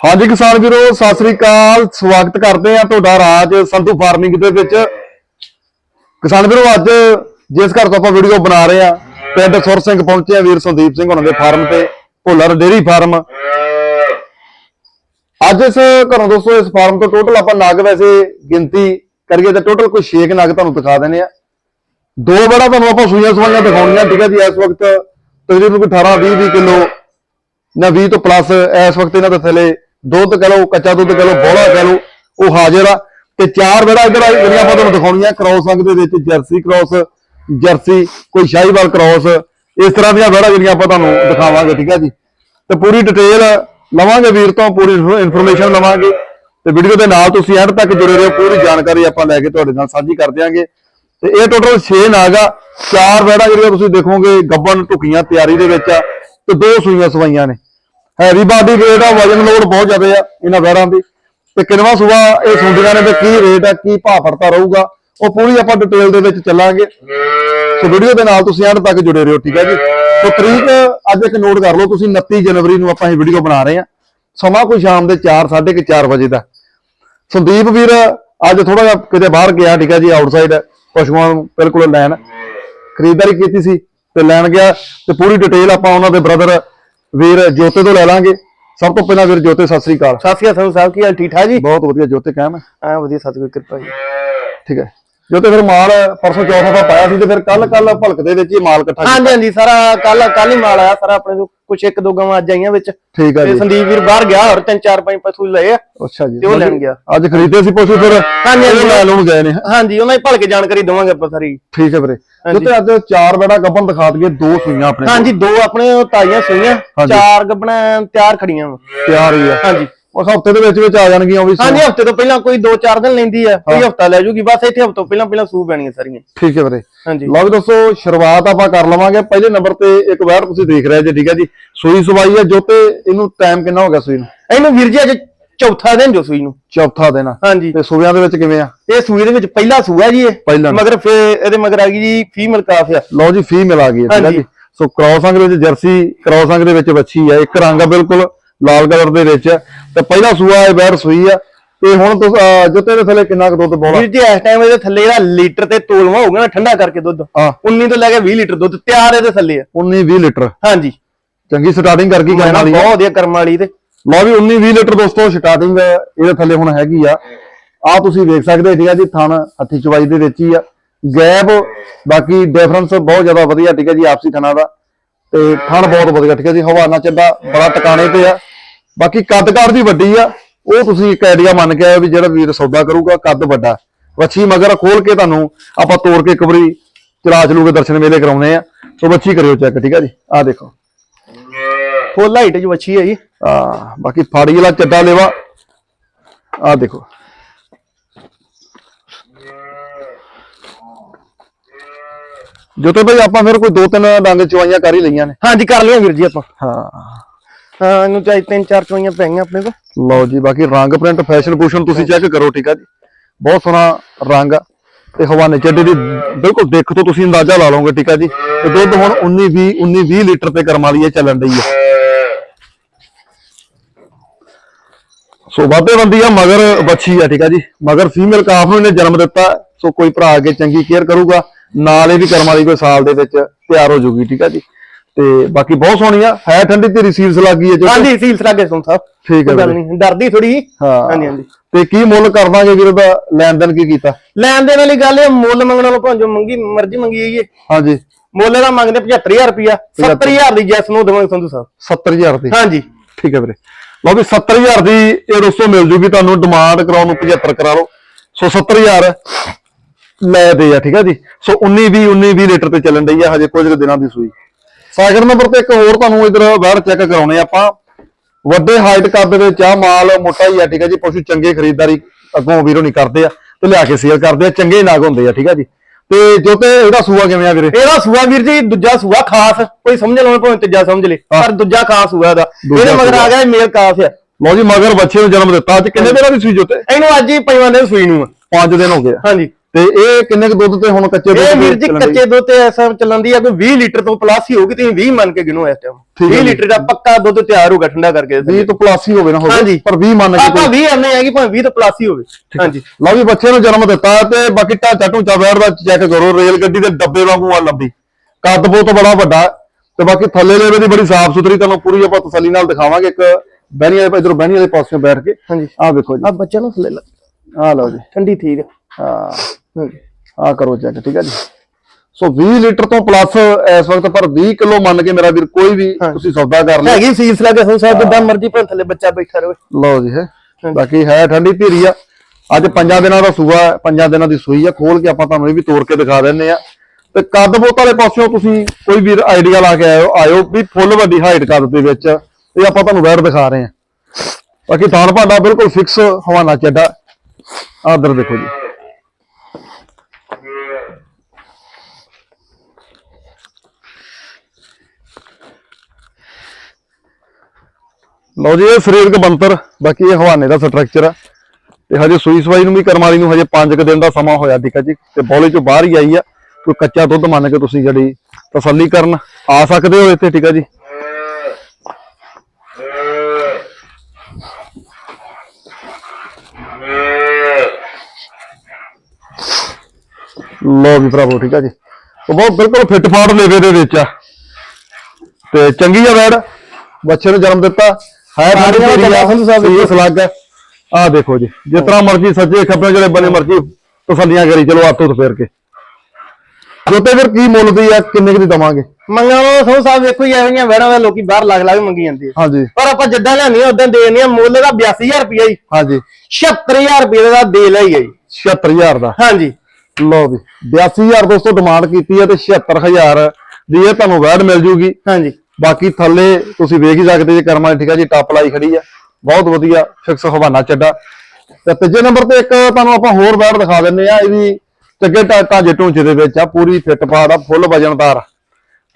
ਹਾਂਜੀ ਕਿਸਾਨ ਵੀਰੋ, ਸਤਿ ਸ੍ਰੀ ਅਕਾਲ। ਸਵਾਗਤ ਕਰਦੇ ਆ ਤੁਹਾਡਾ ਰਾਜ ਸੰਧੂ ਫਾਰਮਿੰਗ ਦੇ ਵਿੱਚ। ਕਿਸਾਨ ਵੀਰੋ, ਅੱਜ ਜਿਸ ਘਰ ਤੋਂ ਆਪਾਂ ਵੀਡੀਓ ਬਣਾ ਰਹੇ ਆ ਪਿੰਡ ਸੁਰ ਸਿੰਘ ਪਹੁੰਚੇ ਆ ਵੀਰ ਸੰਦੀਪ ਸਿੰਘ ਉਹਨਾਂ ਦੇ ਫਾਰਮ ਤੇ, ਭੁੱਲਰ ਡੇਰੀ ਫਾਰਮ। ਅੱਜ ਇਸ ਘਰੋਂ ਦੋਸਤੋ, ਇਸ ਫਾਰਮ ਤੋਂ ਟੋਟਲ ਆਪਾਂ ਨਾਗ ਵੈਸੇ ਗਿਣਤੀ ਕਰੀਏ ਤਾਂ ਟੋਟਲ ਕੋਈ 6 ਨਾਗ ਤੁਹਾਨੂੰ ਦਿਖਾ ਦਿੰਦੇ ਆ ਦੋ ਬੜਾ ਤੁਹਾਨੂੰ ਆਪਾਂ ਸੂਈਆਂ ਸਵਾਈਆਂ ਦਿਖਾਉਣੀਆਂ, ਠੀਕ ਹੈ ਜੀ, ਇਸ ਵਕਤ ਤਕਰੀਬਨ ਕੋਈ 18 20 20 ਕਿਲੋ ਨਾ 20 ਤੋਂ ਪਲੱਸ ਇਸ ਵਕਤ ਇਹਨਾਂ ਦੇ ਥੱਲੇ ਦੁੱਧ ਕਹ ਲਓ, ਕੱਚਾ ਦੁੱਧ ਕਹ ਲਓ ਬੋਲਾ ਕਹ ਲਓ, ਉਹ ਹਾਜ਼ਰ ਆ। ਤੇ ਚਾਰ ਬੜਾ ਇਧਰ ਜਿਹੜੀਆਂ ਆਪਾਂ ਤੁਹਾਨੂੰ ਦਿਖਾਉਣੀਆਂ ਕ੍ਰੋਸ ਅੰਗ ਦੇ ਵਿੱਚ ਜਰਸੀ ਕ੍ਰੋਸ ਜਰਸੀ ਕੋਈ ਸ਼ਾਹੀਵਾਲ ਕ੍ਰੋਸ ਇਸ ਤਰ੍ਹਾਂ ਦੀਆਂ ਬੜਾ ਜਿਹੜੀਆਂ ਆਪਾਂ ਤੁਹਾਨੂੰ ਦਿਖਾਵਾਂਗੇ, ਠੀਕ ਹੈ ਜੀ। ਤੇ ਪੂਰੀ ਡਿਟੇਲ ਲਵਾਂਗੇ ਵੀਰ ਤੋਂ, ਪੂਰੀ ਇਨਫੋਰਮੇਸ਼ਨ ਲਵਾਂਗੇ। ਤੇ ਵੀਡੀਓ ਦੇ ਨਾਲ ਤੁਸੀਂ ਐਂਡ ਤੱਕ ਜੁੜੇ ਰਹੋ, ਪੂਰੀ ਜਾਣਕਾਰੀ ਆਪਾਂ ਲੈ ਕੇ ਤੁਹਾਡੇ ਨਾਲ ਸਾਂਝੀ ਕਰ ਦਿਆਂਗੇ। ਤੇ ਇਹ ਟੋਟਲ 6 ਨਾਗ ਆ, ਚਾਰ ਬੈੜਾ ਜਿਹੜੀਆਂ ਤੁਸੀਂ ਦੇਖੋਗੇ ਗੱਬਨ ਢੁਕੀਆਂ ਤਿਆਰੀ ਦੇ ਵਿੱਚ ਆ, ਤੇ ਦੋ ਸੂਈਆਂ ਸਵਾਈਆਂ ਨੇ। ਹੈਵੀ ਬਾਡੀ weight ਆ, ਵਜਨ ਲੋਡ ਬਹੁਤ ਜ਼ਿਆਦਾ ਆ ਇਹਨਾਂ ਬੈੜਾਂ ਦੀ। ਤੇ ਕਿੰਨਵਾ ਸੂਆ ਇਹ ਸੁੰਡੀਆਂ ਨੇ ਤੇ ਕੀ ਰੇਟ ਆ, ਕੀ ਭਾਅ ਫੜਤਾ ਰਹੂਗਾ, ਉਹ ਪੂਰੀ ਆਪਾਂ ਡਿਟੇਲ ਦੇ ਵਿੱਚ ਚੱਲਾਂਗੇ। ਸੋ ਵੀਡੀਓ ਦੇ ਨਾਲ ਤੁਸੀਂ ਐਂਡ ਤੱਕ ਜੁੜੇ ਰਹੋ, ਠੀਕ ਹੈ ਜੀ? ਸੋ ਤਰੀਕ ਅੱਜ ਇੱਕ ਨੋਟ ਕਰ ਲਓ, ਤੁਸੀਂ 29 ਜਨਵਰੀ ਨੂੰ ਆਪਾਂ ਇਹ ਵੀਡੀਓ ਬਣਾ ਰਹੇ ਹਾਂ। ਸਮਾਂ ਕੋਈ ਸ਼ਾਮ ਦੇ 4 4:30 4 ਵਜੇ ਦਾ। ਸੰਦੀਪ ਵੀਰ, ਅੱਜ ਥੋੜਾ ਜਿਹਾ ਕਿਤੇ ਬਾਹਰ ਗਿਆ, ਠੀਕ ਹੈ ਜੀ ਆਊਟਸਾਈਡ ਪਸ਼ੂਆਂ ਨੂੰ ਬਿਲਕੁਲ ਲੈਣ। ਖਰੀਦਦਾਰੀ ਕੀਤੀ ਸੀ ਤੇ ਲੈਣ ਗਿਆ ਤੇ ਪੂਰੀ ਡਿਟੇਲ ਆਪਾਂ ਉਹਨਾਂ ਦੇ ਬ੍ਰਦਰ ਵੀਰ ਜੋਤੇ ਤੋਂ ਲੈ ਲਾਂਗੇ। ਸਭ ਤੋਂ ਪਹਿਲਾਂ ਵੀਰ ਜੋਤੇ ਸਤਿ ਸ੍ਰੀ ਅਕਾਲ। ਸਤਿ ਸ਼੍ਰੀ ਅਕਾਲ ਸਾਹਿਬ ਕੀ ਹਾਲ ਠੀਕ ਠਾਕ ਜੀ? ਬਹੁਤ ਵਧੀਆ ਜੋਤੇ ਕਾਇਮ ਹੈ? ਆ ਵਧੀਆ ਸਤਿਗੁਰ ਕਿਰਪਾ ਜੀ। ਠੀਕ ਹੈ। ਜੋਤੇ ਫਿਰ ਮਾਲ ਪਰਸੋਂ ਚੌਥਾ ਦਾ ਪਾਇਆ ਸੀ ਤੇ ਫਿਰ ਕੱਲ ਕੱਲ ਭਲਕ ਦੇ ਵਿੱਚ ਹੀ ਮਾਲ ਇਕੱਠਾ ਹਾਂਜੀ ਹਾਂਜੀ ਸਾਰਾ ਕੱਲ ਕੱਲ ਹੀ ਮਾਲ ਆਇਆ ਸਾਰਾ ਆਪਣੇ ਕੋਲ ਕੁਛ ਇੱਕ ਦੋ ਗਾਵਾਂ ਅੱਜ ਆਈਆਂ ਵਿੱਚ। ਠੀਕ ਹੈ ਤੇ ਜੀ। ਸੰਦੀਪ ਵੀਰ ਬਾਹਰ ਗਿਆ ਹੋਰ ਤਿੰਨ ਚਾਰ ਪੰਜ ਪਸ਼ੂ ਲਏ ਆ। ਅੱਛਾ ਜੀ। ਤੇ ਉਹ ਲੈਣ ਗਿਆ। ਅੱਜ ਖਰੀਦੇ ਸੀ ਪਸ਼ੂ ਫਿਰ? ਹਾਂਜੀ, ਹਾਂਜੀ। ਲੈ ਲੂਣ ਗਏ ਨੇ। ਹਾਂਜੀ ਉਹਨਾਂ ਦੀ ਭਲਕੇ ਜਾਣਕਾਰੀ ਦਵਾਂਗੇ ਆਪਾਂ ਸਾਰੀ। ਠੀਕ ਹੈ ਵੀਰੇ। ਹਾਂਜੀ। ਜੋਤੇ ਅੱਜ ਚਾਰ ਬੜਾ ਗੱਬਨ ਦਿਖਾ ਦਈਏ ਦੋ ਸੂਈਆਂ ਆਪਣੇ। ਹਾਂਜੀ ਦੋ ਆਪਣੇ ਤਾਜ਼ੀਆਂ ਸੂਈਆਂ। ਚਾਰ ਗੱਬਣਾ ਤਿਆਰ ਖੜੀਆਂ ਤਿਆਰ ਹੀ ਆ। ਹਾਂਜੀ। ਉਸ ਹਫ਼ਤੇ ਦੇ ਵਿੱਚ ਵਿੱਚ ਆ ਜਾਣਗੀਆਂ ਉਹ ਵੀ ਹਾਂਜੀ ਹਫ਼ਤੇ ਤੋਂ ਪਹਿਲਾਂ ਕੋਈ 2-4 ਦਿਨ ਲੈਂਦੀ ਆ ਕੋਈ ਹਫਤਾ ਲੈ ਜੂਗੀ ਬਸ ਇੱਥੇ ਹਫਤੋਂ ਪਹਿਲਾਂ ਪਹਿਲਾਂ ਸੂ ਪੈਣੀਆਂ ਸਾਰੀਆਂ। ਠੀਕ ਹੈ ਵੀਰੇ। ਹਾਂਜੀ। ਲਓ ਵੀ ਦੋਸਤੋ ਸ਼ੁਰੂਆਤ ਆਪਾਂ ਕਰ ਲਵਾਂਗੇ। ਪਹਿਲੇ ਨੰਬਰ ਤੇ ਇੱਕ ਵਾਰ ਤੁਸੀਂ ਦੇਖ ਰਹੇ ਜੀ ਠੀਕ ਹੈ ਜੀ? ਸੂਈ ਸਵਾਈ ਹੈ ਜੋਤੇ ਇਹਨੂੰ ਟਾਈਮ ਕਿੰਨਾ ਹੋ ਗਿਆ ਸੂਈ ਨੂੰ? ਇਹਨੂੰ ਵੀਰ ਜੀ ਅੱਜ ਚੌਥਾ ਦਿਨ ਜੋ ਸੂਈ ਨੂੰ। ਚੌਥਾ ਦਿਨ ਆ। ਹਾਂਜੀ। ਤੇ ਸੂਬਿਆਂ ਦੇ ਵਿੱਚ ਕਿਵੇਂ ਆ? ਇਹ ਸੂਈ ਦੇ ਵਿੱਚ ਪਹਿਲਾ ਸੂਆ ਜੀ ਇਹ। ਮਗਰ ਫੇ ਇਹਦੇ ਮਗਰ ਆ ਗਈ ਜੀ ਫੀਮੇਲ ਕਾਫ ਆ। ਲਓ ਜੀ ਫੀਮੇਲ ਆ ਗਈ ਹੈ ਠੀਕ ਹੈ। ਜੀ? ਸੋ ਕ੍ਰਾਸ ਅੰਗ ਦੇ ਵਿੱਚ ਜਰਸੀ ਕ੍ਰਾਸ ਅੰਗ ਦੇ ਵਿੱਚ ਵੱਛੀ ਹੈ ਇੱਕ ਰੰਗ ਆ ਬਿਲਕੁਲ। ਲਾਲ ਕਲਰ ਦੇ ਵਿੱਚ ਤੇ ਪਹਿਲਾ ਸੂਆ ਇਹ ਬੈਰ ਸੂਈ ਆ। ਤੇ ਹੁਣ ਤੁਸੀਂ ਜੋਤੇ ਦੇ ਥੱਲੇ ਕਿੰਨਾ ਕੁ ਦੁੱਧ ਬੋਲਾ ਵੀਰ ਜੀ ਇਸ ਟਾਈਮ ਇਹਦੇ ਥੱਲੇ ਜਿਹੜਾ ਲੀਟਰ ਤੇ ਤੋਲਵਾ ਹੋ ਗਿਆ ਨਾ ਠੰਡਾ ਕਰਕੇ ਦੁੱਧ। ਹਾਂ। 19 ਤੋਂ ਲੈ ਕੇ 20 ਲੀਟਰ ਦੁੱਧ ਤਿਆਰ ਇਹਦੇ ਥੱਲੇ ਆ। 19 20 ਲੀਟਰ। ਹਾਂਜੀ। ਚੰਗੀ ਸਟਾਰਟਿੰਗ ਕਰ ਗਈ ਕਰਨ ਵਾਲੀ ਆ। ਬਹੁਤ ਵਧੀਆ ਕਰਮ ਵਾਲੀ ਤੇ। ਲਓ ਵੀ 19 20 ਲੀਟਰ ਦੋਸਤੋ ਸਟਾਰਟਿੰਗ ਇਹਦੇ ਥੱਲੇ ਹੁਣ ਹੈਗੀ ਆ। ਆ ਤੁਸੀਂ ਵੇਖ ਸਕਦੇ ਠੀਕ ਆ ਜੀ ਥਣ ਹੱਥੀ ਚਵਾਈ ਦੇ ਵਿੱਚ ਹੀ ਆ। ਗੈਪ ਬਾਕੀ ਡਿਫਰੈਂਸ ਬਹੁਤ ਜ਼ਿਆਦਾ ਵਧੀਆ ਠੀਕ ਹੈ ਜੀ ਆਪਸੀ ਥਣਾ ਦਾ। ਤੇ ਥਣ ਬਹੁਤ ਵਧੀਆ ਠੀਕ ਹੈ ਜੀ ਹਵਾ ਨਾਲ ਚੱਲਦਾ ਬੜਾ ਟਿਕਾਣੇ ਤੇ ਆ। ਬਾਕੀ ਕੱਦ ਕਾਠ ਦੀ ਵੱਡੀ ਆ ਉਹ ਤੁਸੀਂ ਇੱਕ ਆਈਡੀਆ ਮੰਨ ਕੇ ਆਇਓ ਵੀ ਜਿਹੜਾ ਵੀਰ ਸੌਦਾ ਕਰੂਗਾ ਕੱਦ ਵੱਡਾ। ਵੱਛੀ ਮਗਰ ਖੋਲ ਕੇ ਤੁਹਾਨੂੰ ਆਪਾਂ ਤੋੜ ਕੇ ਇੱਕ ਵਾਰੀ ਚਲਾ ਚਲੂ ਕੇ ਦਰਸ਼ਨ ਮੇਲੇ ਕਰਾਉਣੇ ਆ। ਸੋ ਵੱਛੀ ਕਰਿਓ ਚੈੱਕ ਠੀਕ ਆ ਜੀ? ਆ ਦੇਖੋ। ਫੁੱਲ ਹਾਈਟ ਚ ਵੱਛੀ ਹੈ ਜੀ। ਆ ਬਾਕੀ ਫਾੜੀ ਵਾਲਾ ਚੱਡਾ ਲੇਵਾ। ਆ ਦੇਖੋ। ਜੋਤੇ ਭਾਈ ਆਪਾਂ ਫਿਰ ਕੋਈ ਦੋ ਤਿੰਨ ਡੰਗ ਚਵਾਈਆਂ ਕਰ ਹੀ ਲਈਆਂ ਨੇ। ਹਾਂਜੀ ਕਰ ਲਿਆ ਵੀਰ ਜੀ ਆਪਾਂ। ਹਾਂ। ਹਾਂ ਇਹਨੂੰ ਚਾਹੀ ਤਿੰਨ ਚਾਰ ਚੋਈਆਂ ਪਈਆਂ ਆਪਣੇ ਕੋਲ। ਲਓ ਜੀ ਬਾਕੀ ਰੰਗ ਪ੍ਰਿੰਟ ਫੈਸ਼ਨ ਪੂਸ਼ਨ ਤੁਸੀਂ ਚੈੱਕ ਕਰੋ ਠੀਕ ਆ ਜੀ। ਬਹੁਤ ਸੋਹਣਾ ਰੰਗ ਆ ਤੇ ਹਵਾਨੇ ਚੱਡੇ ਦੀ ਬਿਲਕੁਲ ਦੇਖ ਤੋਂ ਤੁਸੀਂ ਅੰਦਾਜ਼ਾ ਲਾ ਲਓਗੇ ਠੀਕ ਆ ਜੀ। ਤੇ ਦੁੱਧ ਹੁਣ 19 20 19 20 ਲੀਟਰ ਤੇ ਕਰਮ ਵਾਲੀ ਇਹ ਚੱਲਣ ਡਈ ਆ। ਸੋ ਵਾਧੇ ਬੰਦੀ ਆ ਮਗਰ ਬੱਚੀ ਆ ਠੀਕ ਆ ਜੀ। ਮਗਰ ਫੀਮੇਲ ਕਾਫ ਨੂੰ ਇਹਨੇ ਜਨਮ ਦਿੱਤਾ ਸੋ ਕੋਈ ਭਰਾ ਅੱਗੇ ਚੰਗੀ ਕੇਅਰ ਕਰੂਗਾ। ਨਾਲ ਇਹ ਵੀ ਕਰਮ ਵਾਲੀ ਕੋਈ ਸਾਲ ਦੇ ਵਿੱਚ ਤਿਆਰ ਹੋ ਜੂਗੀ ਠੀਕ ਆ ਜੀ? ਤੇ ਬਾਕੀ ਬਹੁਤ ਸੋਹਣੀ ਆ ਹੈ ਠੰਡੀ ਤੇ ਰਿਸੀਵਸ ਲੱਗੀ ਹੈ ਜੋ ਹਾਂਜੀ ਸੀਲ ਸਰਾਗੇ ਸੁਣ ਸਾਹਿਬ। ਠੀਕ ਹੈ ਗੱਲ। ਨਹੀਂ ਡਰਦੀ ਥੋੜੀ ਹਾਂ। ਹਾਂਜੀ ਹਾਂਜੀ। ਤੇ ਕੀ ਮੁੱਲ ਕਰ ਦਾਂਗੇ ਵੀਰ ਦਾ ਲੈਣ ਦੇਣ ਕੀ ਕੀਤਾ? ਲੈਣ ਦੇਣ ਵਾਲੀ ਗੱਲ ਇਹ ਮੁੱਲ ਮੰਗਣ ਵਾਲੋਂ ਭਾਵੇਂ ਜੋ ਮੰਗੀ ਮਰਜ਼ੀ ਮੰਗੀ ਜਾਈਏ ਹਾਂਜੀ। ਮੁੱਲ ਇਹਦਾ ਮੰਗਦੇ 75000 ਰੁਪਿਆ 70000 ਦੀ ਜੈਸ ਨੂੰ ਦੇਵਾਂਗੇ ਸੰਧੂ ਸਾਹਿਬ। 70000 ਦੀ? ਹਾਂਜੀ। ਠੀਕ ਹੈ ਵੀਰੇ। ਲਓ ਵੀ 70000 ਦੀ ਇਹ ਦੋਸਤੋ ਮਿਲ ਜੂਗੀ ਤੁਹਾਨੂੰ ਡਿਮਾਂਡ ਕਰਾਉਣ ਨੂੰ 75 ਕਰਾ ਲਓ। ਸੋ 70000 ਲੈ ਦੇ ਆ ਠੀਕ ਹੈ ਜੀ? ਸੋ 19 20 19 20 ਲੀਟਰ ਤੇ ਚੱਲਣ ਡਈ ਆ ਹਜੇ ਕੁਝ ਦਿਨਾਂ ਦੀ ਸੂਈ। ਸੈਕਿੰਡ ਨੰਬਰ ਤੇ ਇੱਕ ਹੋਰ ਤੁਹਾਨੂੰ ਇਧਰ ਬਾਹਰ ਚੈੱਕ ਕਰਾਉਣੇ ਆਪਾਂ। ਵੱਡੇ ਹਾਈਟ ਕੱਦ ਦੇ ਵਿੱਚ ਆ ਮਾਲ ਮੋਟਾ ਹੀ ਆ ਠੀਕ ਹੈ ਜੀ? ਪਸ਼ੂ ਚੰਗੇ ਖਰੀਦਦਾਰੀ ਅੱਗੋਂ ਵੀਰੋ ਨਹੀਂ ਕਰਦੇ ਆ ਤੇ ਲਿਆ ਕੇ ਸੇਲ ਕਰਦੇ ਆ ਚੰਗੇ ਨਾਗ ਹੁੰਦੇ ਆ ਠੀਕ ਹੈ ਜੀ? ਤੇ ਜੋ ਤੇ ਇਹਦਾ ਸੂਆ ਕਿਵੇਂ ਆ ਵੀਰੇ? ਇਹਦਾ ਸੂਆ ਵੀਰ ਜੀ ਦੂਜਾ ਸੂਆ ਖਾਸ। ਕੋਈ ਸਮਝ ਲਵੇ ਭਾਵੇਂ ਤੀਜਾ ਸਮਝ ਲੇ। ਪਰ ਦੂਜਾ ਖਾਸ ਸੂਆ ਦਾ ਇਹਦੇ ਮਗਰ। ਆ ਗਿਆ ਮੇਲ ਕਾਫ ਆ। ਲਓ ਜੀ ਮਗਰ ਬੱਚੇ ਨੂੰ ਜਨਮ ਦਿੱਤਾ। ਅੱਜ ਕਿੰਨੇ ਦਿਨਾਂ ਦੀ ਸੂਈ ਜੋਤੇ? ਇਹਨੂੰ ਅੱਜ ਹੀ ਪੰਜਵਾਂ ਦਿਨ ਸੂਈ ਨੂੰ ਆ। ਪੰਜ ਦਿਨ ਹੋ ਗਏ ਆ। ਹਾਂਜੀ। ਤੇ ਇਹ ਕਿੰਨੇ ਕੁ ਦੁੱਧ ਤੇ ਹੁਣ ਕੱਚੇ ਦੁੱਧ ਇਹ ਵੀਰ ਜੀ? ਕੱਚੇ ਦੁੱਧ ਤੇ ਐਸਾ ਚੱਲਦੀ ਆ ਕੋਈ 20 ਲੀਟਰ ਤੋਂ ਪਲੱਸ ਹੀ ਹੋਊਗੀ ਤੁਸੀਂ 20 ਮੰਨ ਕੇ ਗਿਣੋ ਇਸ ਟਾਈਮ ਠੀਕ ਹੈ 20 ਜੀ। ਲੀਟਰ ਦਾ ਪੱਕਾ ਦੁੱਧ ਤਿਆਰ ਹੋਊਗਾ ਠੰਡਾ ਕਰਕੇ 20 ਤੋਂ ਪਲੱਸ ਹੀ ਹੋਵੇ ਨਾ ਹੋਵੇ। ਪਰ 20 ਮੰਨ ਕੇ ਆਪਾਂ 20 ਆਨੇ ਆ ਕਿ ਭਾਵੇਂ 20 ਤੋਂ ਪਲੱਸ ਹੀ ਹੋਵੇ। ਹਾਂਜੀ। ਲਓ ਵੀ ਬੱਚੇ ਨੂੰ ਜਨਮ ਦਿੱਤਾ ਤੇ ਬਾਕੀ ਢਾਂਚਾ ਢੂੰਚਾ ਬੈਠ ਦਾ ਚੈੱਕ ਕਰੋ ਰੇਲ ਗੱਡੀ ਦੇ ਡੱਬੇ ਵਾਂਗੂ ਆ ਲੰਬੀ। ਕੱਦ ਬਹੁਤ ਬੜਾ ਵੱਡਾ ਤੇ ਬਾਕੀ ਥੱਲੇ ਲੈਵੇ ਦੀ ਬੜੀ ਸਾਫ਼ ਸੁਥਰੀ ਤੁਹਾਨੂੰ ਪੂਰੀ ਆਪਾਂ ਤਸੱਲੀ ਨਾਲ ਦਿਖਾਵਾਂਗੇ ਇੱਕ ਬਹਿਣੀ ਵਾਲੇ ਇਧਰੋਂ ਬਹਿਣੀ ਵਾਲੇ ਪਾਸੇ ਬੈਠ ਕੇ। ਹਾਂਜੀ। ਆਹ ਵੇਖੋ ਜੀ। ਆ ਬੱਚਾ ਨੂੰ ਥੱਲੇ ਲੱਗ ਆਹ ਲਓ ਜੀ। ਠੰਡੀ ਠੀਕ ਹਾਂ ਹਾਂਜੀ ਆਹ ਕਰੋ ਚੈੱਕ ਠੀਕ ਹੈ ਜੀ। ਸੋ 20 ਲੀਟਰ ਤੋਂ ਪਲੱਸ ਇਸ ਵਕਤ ਪਰ 20 ਕਿਲੋ ਮੰਨ ਕੇ ਮੇਰਾ ਵੀਰ ਕੋਈ ਵੀ ਹਾਂ। ਤੁਸੀਂ ਸੌਦਾ ਕਰ ਲਿਓ। ਹੈਗੀ ਸੀਸ ਲੱਗੇ ਹੋ ਸਾਹਿਬ ਜਿੱਦਾਂ ਮਰਜ਼ੀ ਭਾਵੇਂ ਥੱਲੇ ਬੱਚਾ ਬੈਠਾ ਰਹੇ ਲਓ ਜੀ ਹੈ। ਬਾਕੀ ਹੈ ਠੰਡੀ ਧੀਰੀ ਆ। ਅੱਜ ਪੰਜਾਂ ਦਿਨਾਂ ਦਾ ਸੂਆ ਹੈ, ਪੰਜਾਂ ਦਿਨਾਂ ਦੀ ਸੂਈ ਆ। ਖੋਲ ਕੇ ਆਪਾਂ ਤੁਹਾਨੂੰ ਇਹ ਵੀ ਤੋੜ ਕੇ ਦਿਖਾ ਦਿੰਨੇ ਆ। ਤੇ ਕੱਦ ਬੋਤ ਵਾਲੇ ਪਾਸਿਓਂ ਤੁਸੀਂ ਕੋਈ ਵੀ ਆਈਡੀਆ ਲਾ ਕੇ ਆਇਓ ਆਇਓ ਵੀ ਫੁੱਲ ਵੱਡੀ ਹਾਈਟ ਕੱਦ ਦੇ ਵਿੱਚ। ਇਹ ਆਪਾਂ ਤੁਹਾਨੂੰ ਵੈਰ ਦਿਖਾ ਰਹੇ ਆ। ਬਾਕੀ ਥਾਣ ਭਾਂਡਾ ਬਿਲਕੁਲ ਫਿਕਸ ਹਵਾਨਾ ਚੱਡਾ। ਆਦਰ ਦੇਖੋ ਜੀ। ਲਓ ਜੀ, ਇਹ ਸਰੀਰਕ ਬੰਤਰ, ਬਾਕੀ ਇਹ ਹਵਾਨੇ ਦਾ ਸਟਰਕਚਰ ਆ। ਤੇ ਹਜੇ ਸੂਈ ਸਵਾਈ ਨੂੰ ਵੀ ਕਰਮ ਵਾਲੀ ਨੂੰ ਹਜੇ 5 ਕੁ ਦਿਨ ਦਾ ਸਮਾਂ ਹੋਇਆ ਠੀਕ ਆ ਜੀ। ਤੇ ਬੋਲੇ ਚੋਂ ਬਾਹਰ ਹੀ ਆਈ ਆ, ਕੋਈ ਕੱਚਾ ਦੁੱਧ ਮੰਨ ਕੇ ਤੁਸੀਂ ਜਿਹੜੀ ਤਸੱਲੀ ਕਰਨ ਆ ਸਕਦੇ ਹੋ ਇੱਥੇ, ਠੀਕ ਆ ਜੀ। ਲੋ ਵੀ ਭਰਾਵੋ, ਠੀਕ ਆ ਜੀ। ਉਹ ਬਹੁਤ ਬਿਲਕੁਲ ਫਿੱਟ ਫਾਟ ਲੇਵੇ ਦੇ ਵਿੱਚ ਆ। ਤੇ ਚੰਗੀ ਆ ਵੈੜ, ਬੱਚੇ ਨੂੰ ਜਨਮ ਦਿੱਤਾ। ਹੈ ਸਾਰੀਆਂ ਸਾਰੀਆਂ ਗੱਲਾਂ ਸੰਧੂ ਸਾਹਿਬ ਸਹੀ ਸਲੱਗ ਹੈ। ਆਹ ਦੇਖੋ ਜੀ ਜਿਸ ਤਰ੍ਹਾਂ ਮਰਜ਼ੀ ਸੱਜੇ ਖੱਬੇ ਜਿਹੜੇ ਬਨੇ ਮਰਜ਼ੀ ਤਸੱਲੀਆਂ ਕਰੀ ਚਲੋ ਹੱਥ ਉੱਤ ਫੇਰ ਕੇ। ਜੋਤੇ ਫਿਰ ਕੀ ਮੁੱਲ ਦੀ ਆ ਕਿੰਨੇ ਕੁ ਦੀ ਦਵਾਂਗੇ? ਮੰਗਾਂ ਨੂੰ ਸੋ ਸਾਹਿਬ ਵੇਖੋ ਹੀ ਐਵੇਂ ਵੈੜਾਂ ਦੇ ਲੋਕੀ ਬਾਹਰ ਲੱਗ ਲੱਗ ਮੰਗੀ ਜਾਂਦੇ ਆ। ਹਾਂਜੀ। ਪਰ ਆਪਾਂ ਜਿੱਦਾਂ ਲਿਆਨੀ ਉਦਾਂ ਦੇਣੀ ਆ ਮੁੱਲ ਦਾ 82000 ਰੁਪਇਆ ਜੀ। ਹਾਂਜੀ। 76000 ਰੁਪਏ ਦਾ ਦੇ ਲਈ ਹੈ ਜੀ। 76000 ਦਾ? ਹਾਂਜੀ। ਲਓ ਵੀ 82000 ਦੋਸਤੋ ਡਿਮਾਂਡ ਕੀਤੀ ਹੈ ਤੇ 76000 ਦੀ ਇਹ ਤੁਹਾਨੂੰ ਵੈਡ ਮਿਲ ਜੂਗੀ। ਹਾਂਜੀ। ਬਾਕੀ ਥੱਲੇ ਤੁਸੀਂ ਵੇਖ ਹੀ ਸਕਦੇ ਜੇ ਕਰਮਾਂ ਦੀ ਠੀਕ ਹੈ ਜੀ ਟੱਪ ਲਾਈ ਖੜੀ ਆ। ਬਹੁਤ ਵਧੀਆ ਫਿਕਸ ਹਵਾਨਾ ਚੱਡਾ। ਤੇ ਤੀਜੇ ਨੰਬਰ ਤੇ ਇੱਕ ਤੁਹਾਨੂੰ ਆਪਾਂ ਹੋਰ ਬੈਡ ਦਿਖਾ ਦਿੰਨੇ ਆ ਇਹ ਵੀ ਚੱਗੇ ਢਾਂਚੇ ਢੂੰਚੇ ਦੇ ਵਿੱਚ ਆ ਪੂਰੀ ਫਿੱਟ ਪਾੜ ਆ ਫੁੱਲ ਵਜਨਦਾਰ।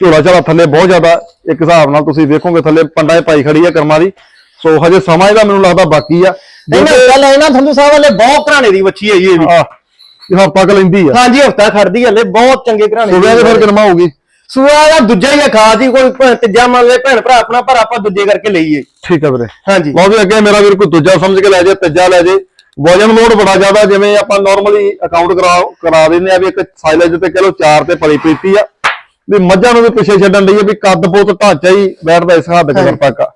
ਝੋਲਾ ਝਾਲਾ ਥੱਲੇ ਬਹੁਤ ਜ਼ਿਆਦਾ ਇੱਕ ਹਿਸਾਬ ਨਾਲ ਤੁਸੀਂ ਵੇਖੋਗੇ ਥੱਲੇ ਪੰਡਾ ਪਾਈ ਖੜੀ ਆ ਕਰਮਾਂ ਦੀ। ਸੋ ਹਜੇ ਸਮਾਂ ਇਹਦਾ ਮੈਨੂੰ ਲੱਗਦਾ ਬਾਕੀ ਆ। ਇਹਨਾਂ ਗੱਲ ਇਹਨਾਂ ਸੰਧੂ ਸਾਹਿਬ ਵਾਲੇ ਬਹੁਤ ਘਰਾਣੇ ਦੀ ਵੱਛੀ ਹੈ ਜੀ ਇਹ ਵੀ। ਆ ਇਹ ਹਫਤਾ ਕ ਲੈਂਦੀ ਆ। ਹਾਂਜੀ ਹਫਤਾ ਖੜਦੀ ਹਲੇ ਬਹੁਤ ਚੰਗੇ ਘਰਾਣੇ ਫਿਰ ਕਿੰਨਾ ਹੋਊਗੀ? ਸੂਆ ਦਾ ਦੂਜਾ ਹੀ ਆ ਖਾਸ ਹੀ ਕੋਈ ਭੈਣ ਤੀਜਾ ਮੰਨ ਲੈ ਭੈਣ ਭਰਾ ਆਪਣਾ ਪਰ ਆਪਾਂ ਦੂਜੇ ਕਰਕੇ ਲਈਏ। ਠੀਕ ਆ ਵੀਰੇ। ਹਾਂਜੀ। ਲਓ ਵੀ ਅੱਗੇ ਮੇਰਾ ਵੀਰ ਕੋਈ ਦੂਜਾ ਸਮਝ ਕੇ ਲੈ ਜੇ ਤੀਜਾ ਲੈ ਜੇ। ਵਜਨ ਲੋਡ ਬੜਾ ਜ਼ਿਆਦਾ ਜਿਵੇਂ ਆਪਾਂ ਨਾਰਮਲੀ ਅਕਾਊਂਟ ਕਰਾ ਕਰਾ ਦਿੰਦੇ ਆ ਵੀ ਇੱਕ ਸਾਈਲੇਜ ਤੇ ਚਲੋ ਚਾਰ ਤੇ ਪਲੀ ਪੀਤੀ ਆ। ਵੀ ਮੱਝਾਂ ਨੂੰ ਵੀ ਪਿੱਛੇ ਛੱਡਣ ਲਈ ਆ ਵੀ ਕੱਦ ਬਹੁਤ ਢਾਂਚਾ ਹੀ ਬੈਠਦਾ ਇਸ ਹੱਦ ਕਰ ਤੱਕ ਆ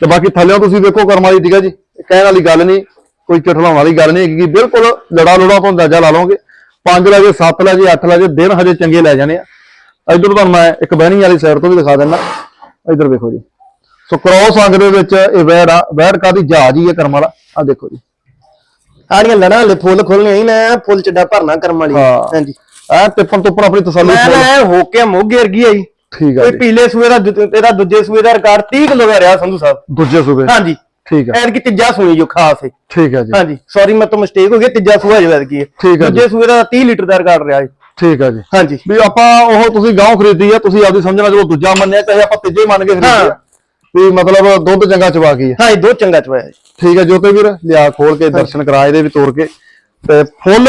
ਤੇ ਬਾਕੀ ਥੱਲੇੋਂ ਤੁਸੀਂ ਵੇਖੋ ਕਰਮ ਵਾਲੀ ਠੀਕ ਆ ਜੀ। ਇਹ ਕਹਿਣ ਵਾਲੀ ਗੱਲ ਨਹੀਂ ਕੋਈ ਚਟਲਾਉਣ ਵਾਲੀ ਗੱਲ ਨਹੀਂ ਹੈਗੀ ਬਿਲਕੁਲ ਲੜਾ ਲੜਾ ਤੋਂ ਅੰਦਾਜ਼ਾ ਲਾ ਲਓਗੇ। 5 ਲੈ ਜੇ 7 ਲੈ ਜੇ 8 ਲੈ ਜੇ ਦਿਨ ਹਜੇ ਚੰਗੇ ਲੈ ਜਾਣੇ ਆ। ਇਧਰ ਤੁਹਾਨੂੰ ਮੈਂ ਇੱਕ ਬਹਿਣੀ ਵਾਲੀ ਸਾਈਡ ਤੋਂ ਵੀ ਦਿਖਾ ਦਿੰਦਾ। ਇਧਰ ਵੇਖੋ ਜੀ। ਸੋ ਕ੍ਰੋਸ ਅੰਗ ਦੇ ਵਿੱਚ ਇਹ ਵੈੜ ਆ ਵੈੜ ਕਾਦੀ ਜਹਾਜ਼ ਹੀ ਹੈ ਕਰਮ ਵਾਲਾ। ਆ ਦੇਖੋ ਜੀ। ਆੜੀਆਂ ਲੜਾਂ ਹਲੇ ਫੁੱਲ ਖੋਲਣੇ ਹੀ ਨਾ ਫੁੱਲ ਚੱਡਾ ਭਰਨਾ ਕਰਮ ਵਾਲੀ। ਹਾਂ। ਹਾਂਜੀ। ਆ ਟਿੱਪਣ ਟੁੱਪਣ ਆਪਣੀ ਤਸੱਲੀ ਮੈਂ। ਨਾ ਹੋ ਕੇ ਮੋਗੇ ਵਰਗੀ ਆਈ ਠੀਕ ਆ ਜੀ। ਪੀਲੇ ਸੂਏ ਦਾ ਇਹਦਾ ਦੂਜੇ ਸੂਏ ਦਾ ਰਿਕਾਰਡ 30 ਕਿਲੋ ਦਾ ਰਿਹਾ ਸੰਧੂ ਸਾਹਿਬ। ਦੂਜੇ ਸੂਬੇ ਹਾਂਜੀ। ਠੀਕ ਆ। ਐਡ ਕੀ ਤੀਜਾ ਸੂਈ ਜੋ ਖਾਸ ਹੈ ਠੀਕ ਆ ਜੀ। ਹਾਂਜੀ। ਸੌਰੀ ਮੇਰੇ ਤੋਂ ਮਿਸਟੇਕ ਹੋ ਗਈ ਤੀਜਾ ਸੂਆ ਜੋ ਐਦ ਕੀ ਠੀਕ ਜੀ। ਦੂਜੇ ਸੂਏ ਦਾ 30 ਲੀਟਰ ਦਾ ਰਿਕਾਰਡ ਰਿਹਾ ਹੈ ਠੀਕ ਆ ਜੀ। ਹਾਂਜੀ। ਵੀ ਆਪਾਂ ਉਹ ਤੁਸੀਂ ਗਾਉਂ ਖਰੀਦੀ ਆ ਤੁਸੀਂ ਆਪਦੀ ਸਮਝਣਾ ਜਦੋਂ ਦੂਜਾ ਮੰਨਿਆ ਚਾਹੇ ਆਪਾਂ ਤੀਜੇ ਮੰਨ ਕੇ ਖਰੀਦੀ ਆ। ਵੀ ਮਤਲਬ ਦੁੱਧ ਚੰਗਾ ਚਵਾ ਗਈ ਆ। ਹਾਂ ਇਹ ਦੋ ਚੰਗਾ ਚਵਾਇਆ ਜੀ। ਠੀਕ ਆ ਜੋਤੇ ਵੀਰ ਲਿਆ ਖੋਲ ਕੇ ਦਰਸ਼ਨ ਕਰਾ ਇਹਦੇ ਵੀ ਤੋੜ ਕੇ। ਤੇ ਫੁੱਲ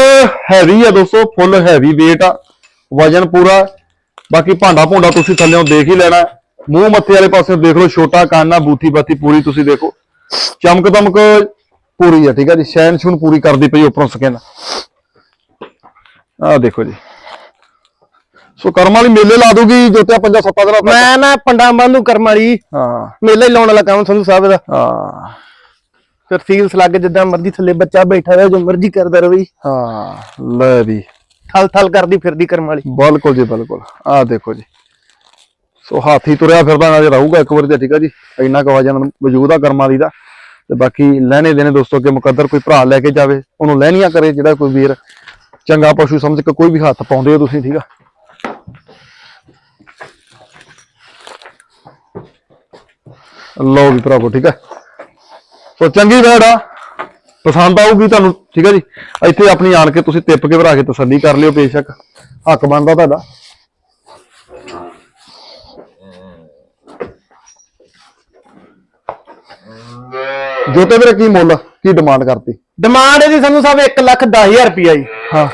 ਹੈਵੀ ਆ ਦੋਸਤੋ ਫੁੱਲ ਹੈਵੀ weight ਆ ਵਜਨ ਪੂਰਾ। ਬਾਕੀ ਭਾਂਡਾ ਭੁੰਡਾ ਤੁਸੀਂ ਥੱਲੇੋਂ ਦੇਖ ਹੀ ਲੈਣਾ। ਮੂੰਹ ਮੱਥੇ ਵਾਲੇ ਪਾਸੇ ਦੇਖ ਲਓ ਛੋਟਾ ਕਾਨਾ ਬੂਥੀ ਬਾਤੀ ਪੂਰੀ ਤੁਸੀਂ ਦੇਖੋ। ਚਮਕ ਦਮਕ ਪੂਰੀ ਆ ਠੀਕ ਆ ਜੀ। ਸ਼ੈਨ ਸ਼ੂਨ ਪੂਰੀ ਕਰਦੀ ਪਈ ਉੱਪਰੋਂ ਸਕਿਨ ਆਹ ਦੇਖੋ ਜੀ। ਸੋ ਕਰਮ ਵਾਲੀ ਮੇਲੇ ਲਾ ਦੂਗੀ ਜੋਤਿਆ ਪੰਜਾਂ ਸੱਤਾਂ ਦਿਨਾਂ ਤੱਕ। ਮੈਂ ਨਾ ਪੰਡਾਂ ਬੰਦੂ ਕਰਮ ਵਾਲੀ ਹਾਂ। ਮੇਲੇ ਲਾਉਣ ਵਾਲਾ ਕੰਮ ਸੰਧੂ ਸਾਹਿਬ ਦਾ। ਹਾਂ। ਫਿਰ ਸੀਲਸ ਲੱਗ ਜਿੱਦਾਂ ਮਰਜ਼ੀ ਥੱਲੇ ਬੱਚਾ ਬੈਠਾ ਰਿਹਾ ਜੋ ਮਰਜ਼ੀ ਕਰਦਾ ਜੀ। ਹਾਂ ਲੈ ਵੀ। ਥਲ ਥਲ ਕਰਦੀ ਫਿਰਦੀ ਕਰਮ ਵਾਲੀ। ਬਿਲਕੁਲ ਜੀ ਬਿਲਕੁਲ। ਆਹ ਦੇਖੋ ਜੀ। ਸੋ ਹਾਥੀ ਤੁਰਿਆ ਫਿਰਦਾ ਨਜ਼ਰ ਆਊਗਾ ਇੱਕ ਵਾਰੀ ਤੇ ਠੀਕ ਆ ਜੀ। ਇੰਨਾ ਕੁ ਵਜਨ ਮੌਜੂਦ ਆ ਕਰਮਾਂ ਦੀ ਦਾ। ਤੇ ਬਾਕੀ ਲੈਣੇ ਦੇਣੇ ਦੋਸਤੋ ਅੱਗੇ ਮੁਕੱਦਰ ਕੋਈ ਭਰਾ ਲੈ ਕੇ ਜਾਵੇ ਉਹਨੂੰ ਲੈਣੀਆਂ ਕਰੇ ਜਿਹੜਾ ਕੋਈ ਵੀਰ। ਚੰਗਾ ਪਸ਼ੂ ਸਮਝ ਕੇ ਕੋਈ ਵੀ ਹੱਥ ਪਾਉਂਦੇ ਹੋ ਤੁਸੀਂ ਠੀਕ ਆ। ਲਓ ਵੀ ਭਰਾਵੋ ਠੀਕ ਆ। ਸੋ ਚੰਗੀ ਵੈੜ ਆ। ਪਸੰਦ ਆਊਗੀ ਤੁਹਾਨੂੰ ਠੀਕ ਹੈ ਜੀ। ਇੱਥੇ ਆਪਣੀ ਆਣ ਕੇ ਤੁਸੀਂ ਟਿੱਪ ਕੇ ਭਰਾ ਕੇ ਤਸੱਲੀ ਕਰ ਲਿਓ ਬੇਸ਼ੱਕ। ਹੱਕ ਬਣਦਾ ਤੁਹਾਡਾ। ਜੋਤੇ ਵੀਰੇ ਕੀ ਮੁੱਲ ਕੀ ਡਿਮਾਂਡ ਕਰਤੀ? ਡਿਮਾਂਡ ਇਹਦੀ ਸੰਧੂ ਸਾਹਿਬ 1 ਲੱਖ 10000 ਰੁਪਇਆ ਜੀ। ਹਾਂ।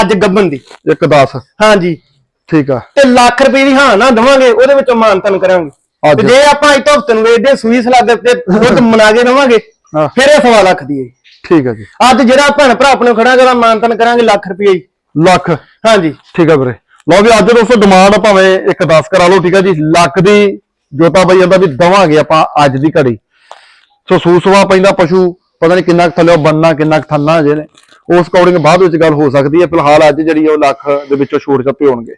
ਅੱਜ ਗੱਬਨ ਦੀ। ਇੱਕ 10 ਹਾਂਜੀ। ਠੀਕ ਆ। ਤੇ ਲੱਖ ਰੁਪਏ ਦੀ ਹਾਂ ਨਾ ਦਵਾਂਗੇ ਉਹਦੇ ਵਿੱਚੋਂ ਮਾਨਤਨ ਕਰਾਂਗੇ। ਅੱਜ? ਤੇ ਜੇ ਆਪਾਂ ਇਹ ਹਫ਼ਤੇ ਨੂੰ ਵੇਚਦੇ ਸੂਈ ਸਲਾਦ ਤੇ ਦੁੱਧ ਮਨਾ ਕੇ ਦਵਾਂਗੇ ਹਾਂ। ਫਿਰ ਇਹ ਸਵਾ ਲੱਖ ਦੀ ਹੈ। ਠੀਕ ਆ ਜੀ। ਅੱਜ ਜਿਹੜਾ ਭੈਣ ਭਰਾ ਆਪਣੇ ਖੜਾ ਕਰਾਂ ਮਾਨਤਨ ਕਰਾਂਗੇ ਲੱਖ ਰੁਪਏ ਜੀ। ਲੱਖ? ਹਾਂਜੀ। ਠੀਕ ਆ ਵੀਰੇ। ਲਓ ਵੀ ਅੱਜ ਦੋਸਤੋ ਡਿਮਾਂਡ ਭਾਵੇਂ ਇੱਕ 10 ਕਰਾ ਲਓ ਠੀਕ ਆ ਜੀ। ਲੱਖ ਦੀ ਜੋਤਾ ਬਾਈ ਜਾਂਦਾ ਵੀ ਦਵਾਂਗੇ ਆਪਾਂ ਅੱਜ ਦੀ ਘੜੀ। ਸੋ ਸੂਸਵਾ ਪੈਂਦਾ ਪਸ਼ੂ ਪਤਾ ਨਹੀਂ ਕਿੰਨਾ ਕੁ ਥੱਲੇ ਬੰਨਾ ਕਿੰਨਾ ਕੁ ਥੰਨਾ ਜੇ ਨੇ। ਉਸ ਅਕੋਰਡਿੰਗ ਬਾਅਦ ਵਿੱਚ ਗੱਲ ਹੋ ਸਕਦੀ ਹੈ। ਫਿਲਹਾਲ ਅੱਜ ਜਿਹੜੀ ਉਹ ਲੱਖ ਦੇ ਵਿੱਚੋਂ ਛੋੜ ਚੱਪੇ ਹੋਣਗੇ।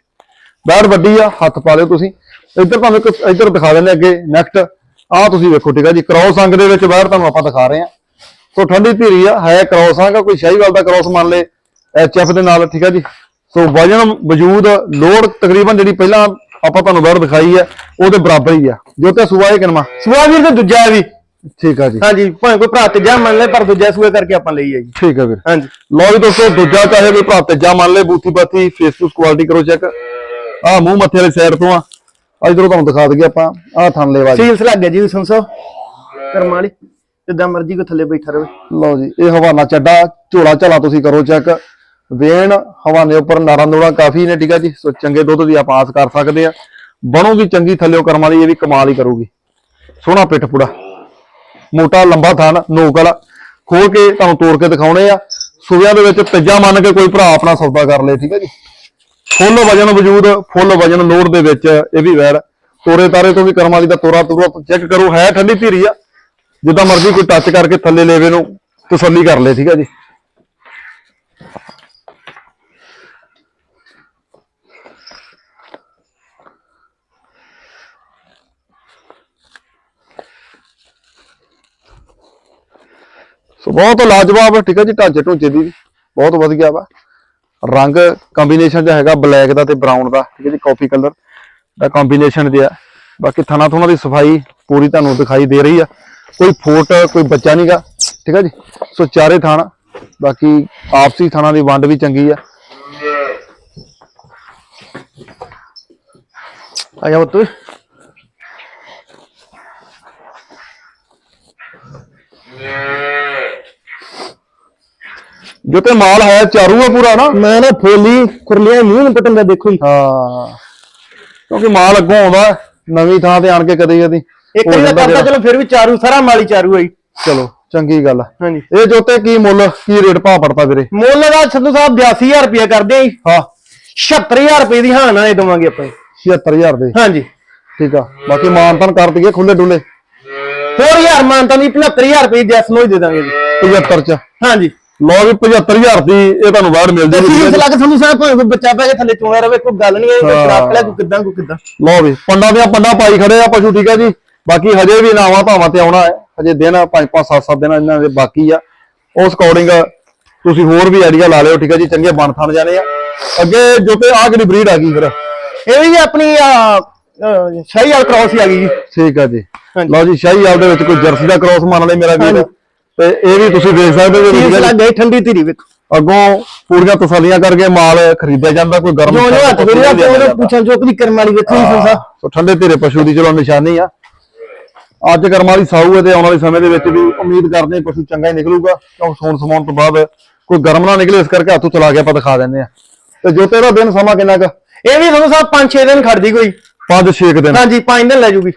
ਬੈੜ ਵੱਡੀ ਆ ਹੱਥ ਪਾ ਲਿਓ ਤੁਸੀਂ। ਇੱਧਰ ਤੁਹਾਨੂੰ ਇੱਕ ਇੱਧਰ ਦਿਖਾ ਦਿੰਦੇ ਅੱਗੇ ਨੈਕਸਟ ਆਹ ਤੁਸੀਂ ਵੇਖੋ ਠੀਕ ਆ ਜੀ ਕ੍ਰੋਸ ਅੰਗ ਦੇ ਵਿੱਚ ਬੈੜ ਤੁਹਾਨੂੰ ਆਪਾਂ ਦਿਖਾ ਰਹੇ ਆ। ਸੋ ਠੰਡੀ ਧੀਰੀ ਆ ਹੈ ਕ੍ਰੋਸ ਅੰਗ ਆ, ਕੋਈ ਸ਼ਾਹੀਵਾਲ ਦਾ ਕ੍ਰੋਸ ਮੰਨ ਲੇ ਐਚਐਫ ਦੇ ਨਾਲ ਠੀਕ ਆ ਜੀ। ਸੋ ਵਜਨ ਵਜੂਦ ਲੋਡ ਤਕਰੀਬਨ ਜਿਹੜੀ ਪਹਿਲਾਂ ਆਪਾਂ ਤੁਹਾਨੂੰ ਬੈੜ ਦਿਖਾਈ ਆ ਉਹਦੇ ਬਰਾਬਰ ਹੀ ਆ। ਜੋ ਤੇ ਸੂਆ ਇਹ ਕਿਨਮਾ ਸੂਆ ਵੀਰ ਤੇ ਦੂਜਾ ਵੀ। ਠੀਕ ਆ ਜੀ। ਹਾਂਜੀ ਭਾਵੇਂ ਕੋਈ ਭਰਾ ਤੀਜਾ ਮੰਨ ਲੈ ਪਰ ਦੂਜਾ ਸੂਏ ਕਰਕੇ ਆਪਾਂ ਲਈ ਹੈ ਜੀ। ਠੀਕ ਆ ਵੀਰ। ਹਾਂਜੀ। ਲਓ ਵੀ ਦੋਸਤੋ ਦੂਜਾ ਚਾਹੇ ਵੀ ਭਰਾ ਤੀਜਾ ਮੰਨ ਲੈ ਬੂਥੀ ਬਾਤੀ ਫੇਸ ਕੁਆਲਿਟੀ ਕਰੋ ਚੈੱਕ ਆਹ ਮੂੰਹ ਮੱਥੇ ਵਾਲੀ ਸਾਈਡ ਤੋਂ ਆ। ਇਧਰੋਂ ਤੁਹਾਨੂੰ ਦਿਖਾ ਦਈਏ ਆਪਾਂ। ਆਹ ਥਣ ਲੈਵਾ ਜੀ ਸੀਲਸ ਲੱਗ ਗਿਆ ਜੀ ਸੰਸੋ ਕਰਮ ਵਾਲੀ ਜਿੱਦਾਂ ਮਰਜ਼ੀ ਕੋ ਥੱਲੇ ਬੈਠਾ ਰਵੇ। ਲਓ ਜੀ ਇਹ ਹਵਾਨਾ ਚੱਡਾ ਝੋਲਾ ਝਾਲਾ ਤੁਸੀਂ ਕਰੋ ਚੈੱਕ ਵੇਣ ਹਵਾਨੇ ਉੱਪਰ ਨਾਰਾਂ ਨੋੜਾ ਕਾਫੀ ਨੇ ਠੀਕ ਆ ਜੀ? ਸੋ ਚੰਗੇ ਦੁੱਧ ਦੀ ਆਪਾਂ ਆਸ ਕਰ ਸਕਦੇ ਆ। ਬਣੂਗੀ ਚੰਗੀ ਥੱਲਿਓ ਕਰਮਾਂ ਦੀ ਇਹ ਵੀ ਕਮਾਲ ਹੀ ਕਰੂਗੀ। ਸੋਹਣਾ ਪਿੱਠ ਪੁੜਾ। ਮੋਟਾ ਲੰਬਾ ਥਣ ਨੋਕ ਵਾਲਾ ਖੋਲ ਕੇ ਤੁਹਾਨੂੰ ਤੋੜ ਕੇ ਦਿਖਾਉਣੇ ਆ। ਸੂਬਿਆਂ ਦੇ ਵਿੱਚ ਤੀਜਾ ਮੰਨ ਕੇ ਕੋਈ ਭਰਾ ਆਪਣਾ ਸੌਦਾ ਕਰ ਲੇ ਠੀਕ ਹੈ ਜੀ? ਫੁੱਲ ਵਜਨ ਵਜੂਦ, ਫੁੱਲ ਵਜਨ ਲੋਡ ਦੇ ਵਿੱਚ, ਇਹ ਵੀ ਵੈਰ। ਤੋਰੇ ਤਾਰੇ ਤੋਂ ਵੀ ਕਰਮਾਂ ਦੀ ਦਾ ਤੋਰਾ ਤੋਰਾ, ਚੈੱਕ ਕਰੋ, ਹੈ ਠੰਡੀ ਧੀਰੀ ਆ। ਜਿੱਦਾਂ ਮਰਜ਼ੀ ਕੋਈ ਟੱਚ ਕਰਕੇ ਥੱਲੇ ਲੇਵੇ ਨੂੰ, ਤਸੱਲੀ ਕਰ ਲੈ, ਠੀਕ ਹੈ ਜੀ। ਸੋ ਬਹੁਤ ਲਾਜਵਾਬ, ਠੀਕ ਹੈ ਜੀ, ਢਾਂਚੇ ਢੂੰਚੇ ਦੀ ਵੀ। ਬਹੁਤ ਵਧੀਆ ਵਾ। ਰੰਗ ਕੰਬੀਨੇਸ਼ਨ ਜਿਹਾ ਹੈਗਾ ਬਲੈਕ ਦਾ ਤੇ ਬਰਾਊਨ ਦਾ, ਠੀਕ ਕਾਫੀ ਕਲਰ ਦਾ ਕੰਬੀਨੇਸ਼ਨ ਜਿਹਾ। ਬਾਕੀ ਥਣਾ ਥੁਣਾ ਦੀ ਸਫ਼ਾਈ ਪੂਰੀ ਤੁਹਾਨੂੰ ਦਿਖਾਈ ਦੇ ਰਹੀ ਆ। ਕੋਈ ਫੋਟ, ਕੋਈ ਬੱਚਾ ਨਹੀਂਗਾ ਠੀਕ ਹੈ ਜੀ? ਸੋ ਚਾਰੇ ਥਾਣਾ, ਬਾਕੀ ਆਪਸੀ ਥਾਣਾ ਦੀ ਵੰਡ ਵੀ ਚੰਗੀ ਆ। ਆਇਆ ਤੂੰ ਜੋ ਤੇ ਮਾਲ ਹੈ ਚਾਰੂ ਆ ਪੂਰਾ ਨਾ। ਮੈਂ ਨਾ ਫੋਲੀ ਕੁਰਲੀਆਂ ਮੂੰਹ ਨੂੰ ਪਟਨ ਦਾ ਦੇਖੋ ਜੀ। ਹਾਂ। ਕਿਉਂਕਿ ਮਾਲ ਅੱਗੋਂ ਆਉਂਦਾ ਨਵੀਂ ਥਾਂ ਤੇ ਆਣ ਕੇ ਕਦੇ ਕਦੀ ਇੱਕ ਹੋ ਵਾਰੀ ਦਾ ਜਿਹੜਾ। ਚਲੋ ਫਿਰ ਵੀ ਚਾਰੂ ਸਾਰਾ ਮਾਲੀ ਚਾਰੂ ਹੈ ਜੀ। ਚਲੋ ਚੰਗੀ ਗੱਲ ਹਾਂਜੀ। ਇਹ ਜੋਤੇ ਕੀ ਮੁੱਲ ਕੀ ਰੇਟ ਭਾਅ ਪੜਤਾ ਵੀਰੇ? ਮੁੱਲ ਦਾ ਸੰਧੂ ਸਾਹਿਬ 82000 ਰੁਪਏ ਕਰਦੇ ਆ ਜੀ। ਹਾਂ। 76000 ਰੁਪਏ ਦੀ ਹਾਂ ਨਾ ਇਹ ਦਵਾਂਗੇ ਆਪਾਂ ਜੀ। 76000 ਦੇ। ਹਾਂਜੀ। ਠੀਕ ਆ। ਬਾਕੀ ਮਾਨਤਨ ਕਰ ਦਈਏ ਖੁੱਲੇ ਡੁੱਲੇ। ਹੋਰ ਯਾਰ ਮਾਨਤਾ ਦੀ 75000 ਰੁਪਏ ਜੈਸ ਨੂੰ ਹੀ ਦੇ ਦਾਂਗੇ ਜੀ। 75 ਚ। ਹਾਂਜੀ। ਲਓ ਵੀ 75000 ਦੀ ਇਹ ਤੁਹਾਨੂੰ ਬਾਹਰ ਮਿਲ ਜੇਗੀ ਸੀਸ ਲੱਗ ਸੰਧੂ ਸਾਹਿਬ ਭਾਵੇਂ ਕੋਈ ਬੱਚਾ ਪੈ ਕੇ ਥੱਲੇ ਚੋਣਾ ਰਵੇ ਕੋਈ ਗੱਲ ਨਹੀਂ ਹੈ ਕੋਈ ਖਰਾਬ ਲੈ ਕੋਈ ਕਿੱਦਾਂ ਕੋਈ ਕਿੱਦਾਂ। ਲਓ ਵੀ ਪੰਡਾਂ ਦੀਆਂ ਪੰਡਾਂ ਪਾਈ ਖੜੇ ਆ ਪਸ਼ੂ ਠੀਕ ਆ ਜੀ। ਬਾਕੀ ਹਜੇ ਵੀ ਨਾਵਾਂ ਧਾਵਾਂ ਤੇ ਆਉਣਾ ਹੈ। ਹਜੇ ਦਿਨ 5 5 7 7 ਦਿਨ ਇਹਨਾਂ ਦੇ ਬਾਕੀ ਆ। ਉਸ ਅਕੋਰਡਿੰਗ ਤੁਸੀਂ ਹੋਰ ਵੀ ਆਈਡੀਆ ਲਾ ਲਿਓ ਠੀਕ ਆ ਜੀ ਚੰਗੇ ਬਣ ਥਣ ਜਾਣੇ ਆ। ਅੱਗੇ ਜੋ ਤੇ ਆ ਜਿਹੜੀ ਬਰੀਡ ਆ ਗਈ ਫਿਰ? ਇਹ ਵੀ ਆਪਣੀ ਆ ਸ਼ਾਹੀ ਵਾਲ ਕ੍ਰਾਸ ਹੀ ਆ ਗਈ ਜੀ। ਠੀਕ ਆ ਜੀ। ਲਓ ਜੀ ਸ਼ਾਹੀਵਾਲ ਦੇ ਵਿੱਚ ਕੋਈ ਜਰਸੀ ਦਾ ਕ੍ਰੋਸ ਮੰਨ ਲਈ ਮੇਰਾ ਵੀਰ। ਤੇ ਇਹ ਵੀ ਤੁਸੀਂ ਦੇਖ ਸਕਦੇ ਹੋ ਸੀਸ ਲੱਗ ਜੀ। ਗਈ ਠੰਡੀ ਧੀਰੀ ਵੇਖੋ ਅੱਗੋਂ ਪੂਰੀਆਂ ਤਸੱਲੀਆਂ ਕਰਕੇ ਮਾਲ ਖਰੀਦਿਆ ਜਾਂਦਾ ਕੋਈ ਗਰਮ ਜੋ ਜੋ ਹੱਥ ਫੇਰਿਆ ਤੇ ਜਾਂਦਾ। ਪੁੱਛਾਂ ਚੋਕ ਦੀ ਕਰਮ ਵਾਲੀ ਵੇਖੋ ਜੀ ਸਾਹਿਬ ਸੋ ਠੰਡੇ ਧੀਰੇ ਪਸ਼ੂ ਦੀ ਚਲੋ ਨਿਸ਼ਾਨੀ ਆ। ਅੱਜ ਕਰਮਾਂ ਦੀ ਸਾਊ ਹੈ ਤੇ ਆਉਣ ਵਾਲੇ ਸਮੇਂ ਦੇ ਵਿੱਚ ਵੀ ਉਮੀਦ ਕਰਦੇ ਪਸ਼ੂ ਚੰਗਾ ਹੀ ਨਿਕਲੂਗਾ ਕਿਉਂ ਸੌਣ ਸਮਾਉਣ ਤੋਂ ਬਾਅਦ ਕੋਈ ਗਰਮ ਨਾ ਨਿਕਲੇ ਇਸ ਕਰਕੇ ਹੱਥੋਂ ਚਲਾ ਕੇ ਆਪਾਂ ਦਿਖਾ ਦਿੰਦੇ ਆ ਤੇ ਜੋ ਤੇਰਾ ਦਿਨ ਸਮਾਂ ਕਿੰਨਾ ਕੁ? ਇਹ ਵੀ ਸੰਧੂ ਸਾਹਿਬ 5-6 ਦਿਨ ਖੜਦੀ ਕੋਈ। 5-6 ਦਿਨ। ਹਾਂਜੀ 5 ਦਿਨ ਲੈ ਜੂਗੀ।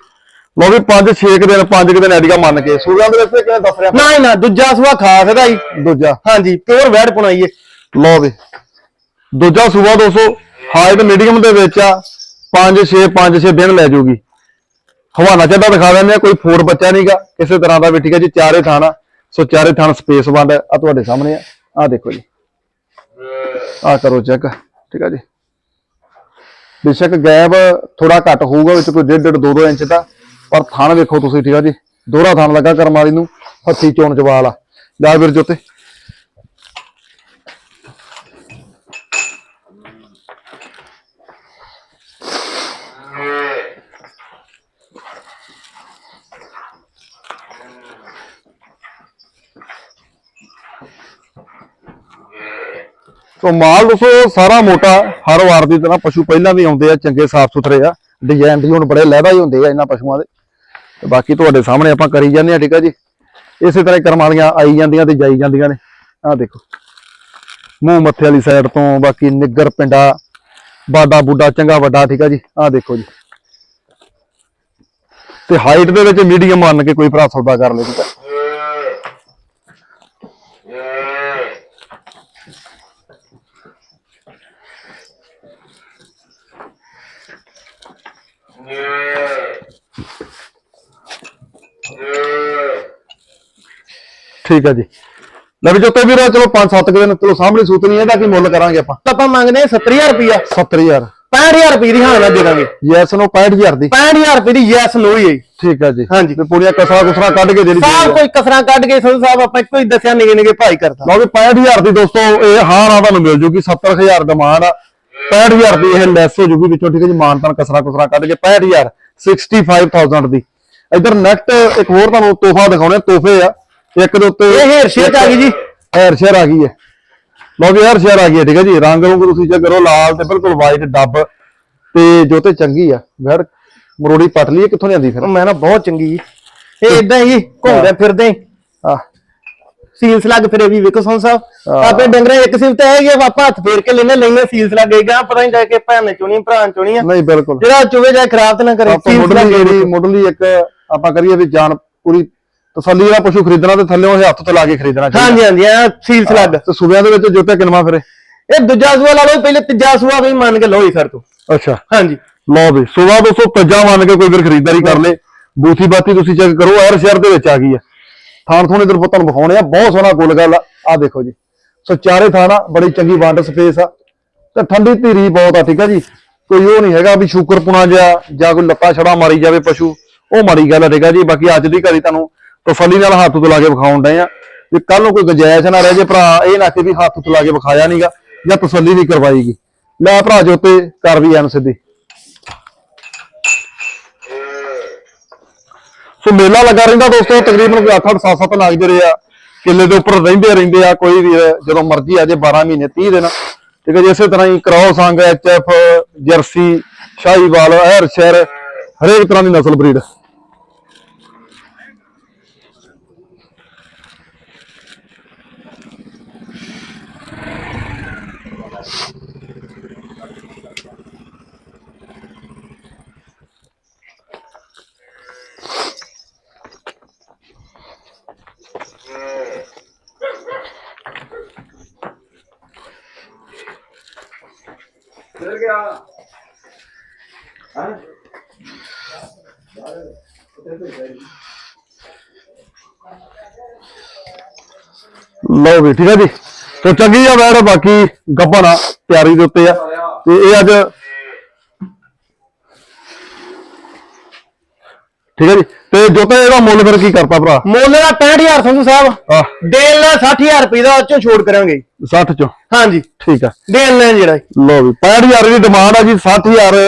ਲਓ ਵੀ 5-6 ਦਿਨ 5 ਦਿਨ ਐਡੀਆ ਮੰਨ ਕੇ। ਸੂਰਾਂ ਦੇ ਵਿੱਚ ਕਿਵੇਂ ਦੱਸ ਰਿਹਾ ਨਾ ਹੀ ਨਾ ਦੂਜਾ ਸੂਆ ਖਾਸ ਇਹਦਾ ਜੀ ਦੂਜਾ। ਹਾਂਜੀ ਪਿਓਰ ਵੈੜ ਪੁਣਾਈਏ ਲਓ ਵੀ ਦੂਜਾ ਸੂਬਾ 200 ਹਾਈਟ ਮੀਡੀਅਮ ਦੇ ਵਿੱਚ ਆ 5-6 5-6 ਦਿਨ ਲੈ ਜਾਊਗੀ ਹਵਾਨਾ ਚੱਡਾ ਦਿਖਾ ਦਿੰਦੇ ਆ ਕੋਈ ਫੋਰ ਬੱਚਾ ਨਹੀਂਗਾ ਕਿਸੇ ਤਰ੍ਹਾਂ ਦਾ ਵੀ ਠੀਕ ਹੈ ਜੀ ਚਾਰੇ ਥਾਣਾ। ਸੋ ਚਾਰੇ ਥਾਣ ਸਪੇਸ ਵੰਡ ਆ ਤੁਹਾਡੇ ਸਾਹਮਣੇ ਆ ਆ ਦੇਖੋ ਜੀ। ਆ ਕਰੋ ਚੈੱਕ ਠੀਕ ਹੈ ਜੀ। ਬੇਸ਼ੱਕ ਗੈਪ ਥੋੜਾ ਘੱਟ ਹੋਊਗਾ ਵਿੱਚ ਕੋਈ 1.5 2-2 ਇੰਚ ਦਾ। ਪਰ ਥਣ ਵੇਖੋ ਤੁਸੀਂ, ਠੀਕ ਆ ਜੀ। ਦੋਹਰਾ ਥਣ ਲੱਗਾ ਕਰਮ ਵਾਲੀ ਨੂੰ, ਹੱਥੀ ਚੋਣ ਜਵਾਲ ਆ। ਲੈ ਵੀਰ ਜੋਤੇ। ਸੋ ਮਾਲ ਦੱਸੋ ਸਾਰਾ ਮੋਟਾ ਹਰ ਵਾਰ ਦੀ ਤਰ੍ਹਾਂ ਪਸ਼ੂ ਪਹਿਲਾਂ ਵੀ ਆਉਂਦੇ ਆ, ਚੰਗੇ ਸਾਫ਼ ਸੁਥਰੇ ਆ। ਡਿਜ਼ਾਈਨ ਵੀ ਹੁਣ ਬੜੇ ਲਹਿਦਾ ਹੀ ਹੁੰਦੇ ਆ ਇਹਨਾਂ ਪਸ਼ੂਆਂ ਦੇ। ਤੇ ਬਾਕੀ ਤੁਹਾਡੇ ਸਾਹਮਣੇ ਆਪਾਂ ਕਰੀ ਜਾਂਦੇ ਆ ਠੀਕ ਆ ਜੀ? ਇਸੇ ਤਰ੍ਹਾਂ ਹੀ ਕਰਮ ਵਾਲੀਆਂ ਆਈ ਜਾਂਦੀਆਂ ਤੇ ਜਾਈ ਜਾਂਦੀਆਂ ਨੇ। ਆਹ ਦੇਖੋ। ਮੂੰਹ ਮੱਥੇ ਵਾਲੀ ਸਾਈਡ ਤੋਂ ਬਾਕੀ ਨਿੱਗਰ ਪਿੰਡਾ, ਬਾਡਾ ਬੁੱਡਾ ਚੰਗਾ ਵੱਡਾ, ਠੀਕ ਆ ਜੀ? ਆਹ ਦੇਖੋ ਜੀ। ਤੇ ਹਾਈਟ ਦੇ ਵਿੱਚ ਮੀਡੀਅਮ ਮੰਨ ਕੇ ਕੋਈ ਭਰਾ ਸੌਦਾ ਕਰ ਲੇ, ਠੀਕ ਆ। ਠੀਕ ਆ ਜੀ। ਲੈ ਵੀ ਜੋ ਤੇ ਵੀਰ ਚਲੋ 5-7 ਦਿਨ ਚਲੋ ਸਾਹਮਣੇ ਸੂਤ ਨਹੀਂ ਇਹਦਾ ਕੀ ਮੁੱਲ ਕਰਾਂਗੇ ਆਪਾਂ? ਆਪਾਂ ਮੰਗਦੇ 70000 ਰੁਪਿਆ 70000 65000 ਰੁਪਏ ਦੀ ਹਾਂ ਨਾ ਦੇ ਦਾਂਗੇ। ਯੈਸ ਨੂੰ 65000 ਦੀ। 65000 ਰੁਪਏ ਦੀ ਯੈਸ ਨੋ ਹੀ ਹੈ। ਠੀਕ ਆ ਜੀ। ਹਾਂਜੀ। ਤੇ ਪੂਰੀਆਂ ਕਸਰਾ ਕੁਸਰਾ ਕੱਢ ਕੇ ਜਿਹੜੀ ਸਾਰ ਕੋਈ ਕਸਰਾਂ ਕੱਢ ਕੇ ਸੰਧੂ ਸਾਹਿਬ ਆਪਾਂ ਇੱਕੋ ਹੀ ਦੱਸਿਆ ਨਿਗੇ ਨਿਗੇ ਭਾਈ ਕਰਤਾ। ਲਓ ਵੀ 65000 ਦੀ ਦੋਸਤੋ ਇਹ ਹਾਂ ਨਾ ਤੁਹਾਨੂੰ ਮਿਲ ਜੂਗੀ 70000 ਡਿਮਾਂਡ ਆ। 65000 ਦੀ ਇਹ ਲੈਸ ਹੋ ਜੂਗੀ ਵਿੱਚੋਂ ਠੀਕ ਹੈ ਜੀ ਮਾਨਤਨ ਕਸਰਾ ਕੁਸਰਾ ਕੱਢ ਕੇ 65000 65000 ਦੀ। ਇਧਰ ਨੈਕਸਟ ਇੱਕ ਹੋਰ ਤੁਹਾਨੂੰ ਤੋਹਫਾ ਦਿਖਾਉਣੇ ਤੋਹਫੇ ਆ। ਇੱਕ ਦੇ ਉੱਤੇ ਇਹ ਹੇਅਰ ਸ਼ੇਅਰ ਆ ਗਈ ਜੀ। ਹੈਰ ਸ਼ੇਅਰ ਆ ਗਈ ਹੈ। ਲਓ ਵੀ ਹੈਰ ਸ਼ੇਅਰ ਆ ਗਈ ਹੈ ਠੀਕ ਹੈ ਜੀ। ਰੰਗ ਰੰਗ ਤੁਸੀਂ ਚੈੱਕ ਕਰੋ ਲਾਲ ਤੇ ਬਿਲਕੁਲ ਵਾਈਟ ਡੱਬ। ਤੇ ਜੋ ਤੇ ਚੰਗੀ ਆ। ਵੜ ਮਰੋੜੀ ਪਤਲੀ ਹੈ ਕਿੱਥੋਂ ਲਿਆਂਦੀ ਫਿਰ? ਮੈਂ ਨਾ ਬਹੁਤ ਚੰਗੀ ਜੀ। ਇਹ ਇਦਾਂ ਹੀ ਘੁੰਮਦੇ ਫਿਰਦੇ ਆ ਸੀਲਸ ਲੱਗ ਫਿਰੇ ਵੀ ਵੇਖੋ ਸੰਧੂ ਸਾਹਿਬ। ਹਾਂ। ਆਪੇ ਡੰਗਰੇ ਇੱਕ ਸਿਫਤ ਹੈ ਕਿ ਆਪਾਂ ਹੱਥ ਫੇਰ ਕੇ ਲੈਨੇ ਲੈਨੇ ਸੀਲਸ ਲੱਗੇਗਾ ਪਤਾ ਨਹੀਂ ਜਾ ਕੇ ਭੈਣ ਨੇ ਚੁਣੀ ਭਰਾ ਚੁਣੀ ਆ। ਨਹੀਂ ਬਿਲਕੁਲ। ਜਿਹੜਾ ਚੁਵੇ ਜਾ ਖਰਾਬ ਤੇ ਨਾ ਕਰੇ ਸੀਲਸ ਲੱਗੇ ਮੁੱਢਲੀ ਇੱਕ ਆਪਾਂ ਕਰੀਏ ਵੀ ਜਾਨ ਪੂਰੀ ਤਸੱਲੀ ਵਾਲਾ ਪਸ਼ੂ ਖਰੀਦਣਾ ਤੇ ਥੱਲੇੋਂ ਇਹ ਹੱਥ ਤੇ ਲਾ ਕੇ ਖਰੀਦਣਾ ਹਾਂਜੀ ਹਾਂਜੀ ਆ ਸੀਲਸ ਲੱਗ ਤੇ ਸੂਬਿਆਂ ਦੇ ਵਿੱਚ ਜੋਤੇ ਕਿਨਵਾ ਫਿਰੇ? ਇਹ ਦੂਜਾ ਸੂਆ ਲਾ ਲਓ ਪਹਿਲੇ ਤੀਜਾ ਸੂਆ ਵੀ ਮੰਨ ਕੇ ਲਓ ਹੀ ਸਰ ਤੋਂ। ਅੱਛਾ। ਹਾਂਜੀ। ਲਓ ਵੀ ਦੋਸਤੋ ਤੱਜਾ ਮੰਨ ਕੇ ਕੋਈ ਵੀਰ ਖਰੀਦਦਾਰੀ ਕਰ ਲੇ। ਬੂਥੀ ਬਾਤੀ ਤੁਸੀਂ ਚੈੱਕ ਕਰੋ ਹਰ ਸ਼ਹਿਰ ਦੇ ਵਿੱਚ ਆ ਗਈ ਆ। ਥਾਣ ਥੋਣੇ ਇਧਰ ਤੁਹਾਨੂੰ ਵਿਖਾਉਣੇ ਆ ਬਹੁਤ ਸੋਹਣਾ ਗੁੱਲ ਗੱਲ ਆ। ਦੇਖੋ ਜੀ। ਸੋ ਚਾਰੇ ਥਾਣਾ ਬੜੀ ਚੰਗੀ ਵੰਡ ਸਪੇਸ ਆ। ਤੇ ਠੰਡੀ ਧੀਰੀ ਬਹੁਤ ਆ ਠੀਕ ਆ ਜੀ। ਕੋਈ ਉਹ ਨਹੀਂ ਹੈਗਾ ਵੀ ਸ਼ੂਕਰਪੁਣਾ ਜਾਂ ਜਾਂ ਕੋਈ ਲੱਤਾਂ ਛੜਾ ਮਾਰੀ ਜਾਵੇ ਪਸ਼ੂ। ਉਹ ਮਾੜੀ ਗੱਲ ਆ, ਠੀਕ ਆ ਜੀ। ਬਾਕੀ ਅੱਜ ਦੀ ਘੜੀ ਤੁਹਾਨੂੰ ਤਸੱਲੀ ਨਾਲ ਹੱਥ ਤੋਂ ਲਾ ਕੇ ਵਿਖਾਉਣ ਡਏ ਆ। ਵੀ ਕੱਲ ਨੂੰ ਕੋਈ ਗੁੰਜਾਇਸ਼ ਨਾ ਰਹਿ ਜੇ ਭਰਾ, ਇਹ ਨਾ ਕਿ ਵੀ ਹੱਥ ਤੋਂ ਲਾ ਕੇ ਵਿਖਾਇਆ ਨਹੀਂਗਾ ਜਾਂ ਤਸੱਲੀ ਨਹੀਂ ਕਰਵਾਈਗੀ। ਲੈ ਭਰਾ ਜੋਤੇ ਕਰ ਵੀ ਐਨ ਸਿੱਧੀ। ਸੋ ਮੇਲਾ ਲੱਗਾ ਰਹਿੰਦਾ ਦੋਸਤੋ ਤਕਰੀਬਨ ਕੋਈ 8-8 7-7 ਲੱਗ ਜਿਹੜੇ ਆ। ਕਿੱਲੇ ਦੇ ਉੱਪਰ ਰਹਿੰਦੇ ਰਹਿੰਦੇ ਆ, ਕੋਈ ਵੀ ਜਦੋਂ ਮਰਜ਼ੀ ਆ ਜੇ 12 ਮਹੀਨੇ 30 ਦਿਨ। ਠੀਕ ਹੈ ਜੀ, ਇਸੇ ਤਰ੍ਹਾਂ ਹੀ ਕਰਾਓ ਸੰਗ ਐਚਐਫ ਜਰਸੀ, ਸ਼ਾਹੀਵਾਲ ਹਰ ਸ਼ਹਿਰ, ਹਰੇਕ ਤਰ੍ਹਾਂ ਦੀ ਨਸਲ ਬਰੀਡ। ਲਓ ਵੀ, ਠੀਕ ਹੈ ਜੀ। ਤੇ ਚੰਗੀ ਆ ਵੈੜ, ਬਾਕੀ ਗੱਬਣ ਆ ਤਿਆਰੀ ਦੇ ਉੱਤੇ ਆ। ਤੇ ਇਹ ਅੱਜ ਠੀਕ ਹੈ ਜੀ। ਤੇ ਜੋਤੇ ਇਹਦਾ ਮੁੱਲ ਫਿਰ ਕੀ ਕਰਤਾ ਭਰਾ? ਮੁੱਲ ਦਾ 65000 ਸੰਧੂ ਸਾਹਿਬ। ਆ ਦੇਣ ਲੈ 60000 ਰੁਪਏ ਦਾ ਉਹ ਚੋਂ ਛੋੜ ਕਰਾਂਗੇ। 60 ਚੋਂ? ਹਾਂਜੀ। ਠੀਕ ਆ। ਦੇਣ ਲੈ ਜਿਹੜਾ ਲਓ ਵੀ 65000 ਦੀ ਡਿਮਾਂਡ ਆ ਜੀ 60000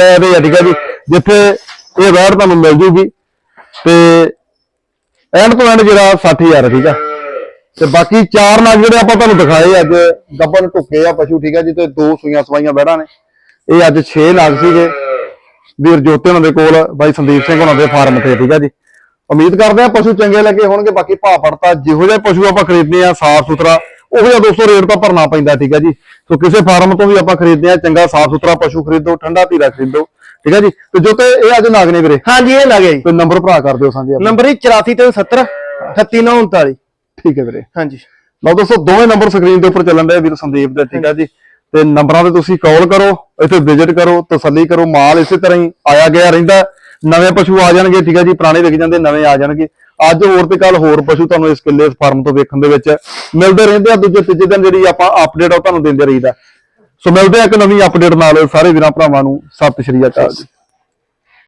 ਲੈ ਦੇ ਆ ਠੀਕ ਆ ਜੀ। ਜਿੱਥੇ ਇਹ ਵੈੜ ਤੁਹਾਨੂੰ ਮਿਲ ਜੂਗੀ। ਤੇ ਐਂਡ ਤੋਂ ਐਂਡ ਜਿਹੜਾ 60000 ਠੀਕ ਆ। ਤੇ ਬਾਕੀ ਚਾਰ ਨਗ ਜਿਹੜੇ ਆਪਾਂ ਤੁਹਾਨੂੰ ਦਿਖਾਏ ਅੱਜ ਗੱਬਨ ਟੁੱਕੇ ਆ ਪਸ਼ੂ ਠੀਕ ਆ ਜੀ ਤੇ ਦੋ ਸੂਈਆਂ ਸਵਾਈਆਂ ਵੈੜਾਂ ਨੇ। ਇਹ ਅੱਜ 6 ਨਗ ਸੀਗੇ। ਵੀਰ ਜੋਤੇ ਉਹਨਾਂ ਦੇ ਕੋਲ ਬਾਈ ਸੰਦੀਪ ਸਿੰਘ ਉਹਨਾਂ ਦੇ ਫਾਰਮ ਤੇ ਠੀਕ ਆ ਜੀ। ਉਮੀਦ ਕਰਦੇ ਆ ਪਸ਼ੂ ਚੰਗੇ ਲੱਗੇ ਹੋਣਗੇ ਬਾਕੀ ਭਾਅ ਫੜਤਾ ਜਿਹੋ ਜਿਹੇ ਪਸ਼ੂ ਆਪਾਂ ਖਰੀਦਦੇ ਆ ਸਾਫ਼ ਸੁਥਰਾ ਉਹੋ ਜਿਹਾ ਦੋਸਤੋ ਰੇਟ ਤਾਂ ਭਰਨਾ ਪੈਂਦਾ ਠੀਕ ਆ ਜੀ। ਸੋ ਕਿਸੇ ਫਾਰਮ ਤੋਂ ਵੀ ਆਪਾਂ ਖਰੀਦਦੇ ਆ ਚੰਗਾ ਸਾਫ਼ ਸੁਥਰਾ ਪਸ਼ੂ ਖਰੀਦੋ ਠੰਡਾ ਧੀਰਾ ਖਰੀਦੋ ਠੀਕ ਆ ਜੀ। ਤੇ ਜੋ ਤੇ ਇਹ ਅੱਜ ਨਾਗ ਨੇ ਵੀਰੇ? ਹਾਂਜੀ ਇਹ ਲੱਗੇ ਜੀ। ਕੋਈ ਨੰਬਰ ਭਰਾ ਕਰ ਦਿਓ ਸਾਂਝੇ। ਨੰਬਰ ਹੀ 8470 38939 ਠੀਕ ਹੈ ਵੀਰੇ। ਹਾਂਜੀ। ਲਓ ਦੋਸਤੋ ਦੋਵੇਂ ਨੰਬਰ ਸਕਰੀਨ ਦੇ ਉੱਪਰ ਚੱਲਣ ਦੇ ਵੀਰ ਸੰਦੀਪ ਦੇ ਠੀਕ ਆ ਜੀ। ਤੇ ਨੰਬਰਾਂ ਤੇ ਤੁਸੀਂ ਕਾਲ ਕਰੋ, ਇੱਥੇ ਵਿਜ਼ਿਟ ਕਰੋ, ਤਸੱਲੀ ਕਰੋ, ਮਾਲ ਇਸੇ ਤਰ੍ਹਾਂ ਹੀ ਆਇਆ ਗਿਆ ਰਹਿੰਦਾ। ਨਵੇਂ ਪਸ਼ੂ ਆ ਜਾਣਗੇ, ਠੀਕ ਹੈ ਜੀ, ਪੁਰਾਣੇ ਵਿਕ ਜਾਂਦੇ, ਨਵੇਂ ਆ ਜਾਣਗੇ। ਅੱਜ ਹੋਰ ਤੇ ਕੱਲ ਹੋਰ ਪਸ਼ੂ ਤੁਹਾਨੂੰ ਇਸ ਕਿੱਲੇ ਫਾਰਮ ਤੋਂ ਵੇਖਣ ਦੇ ਵਿੱਚ ਮਿਲਦੇ ਰਹਿੰਦੇ ਆ। ਦੂਜੇ, ਤੀਜੇ ਦਿਨ ਜਿਹੜੀ ਆਪਾਂ ਅਪਡੇਟ ਆ ਉਹ ਤੁਹਾਨੂੰ ਦਿੰਦੇ ਰਹੀਦਾ। ਸੋ ਮਿਲਦੇ ਆ ਇੱਕ ਨਵੀਂ ਅਪਡੇਟ ਨਾਲ। ਸਾਰੇ ਵੀਰਾਂ, ਭਰਾਵਾਂ ਨੂੰ ਸਤਿ ਸ਼੍ਰੀ ਅਕਾਲ ਜੀ।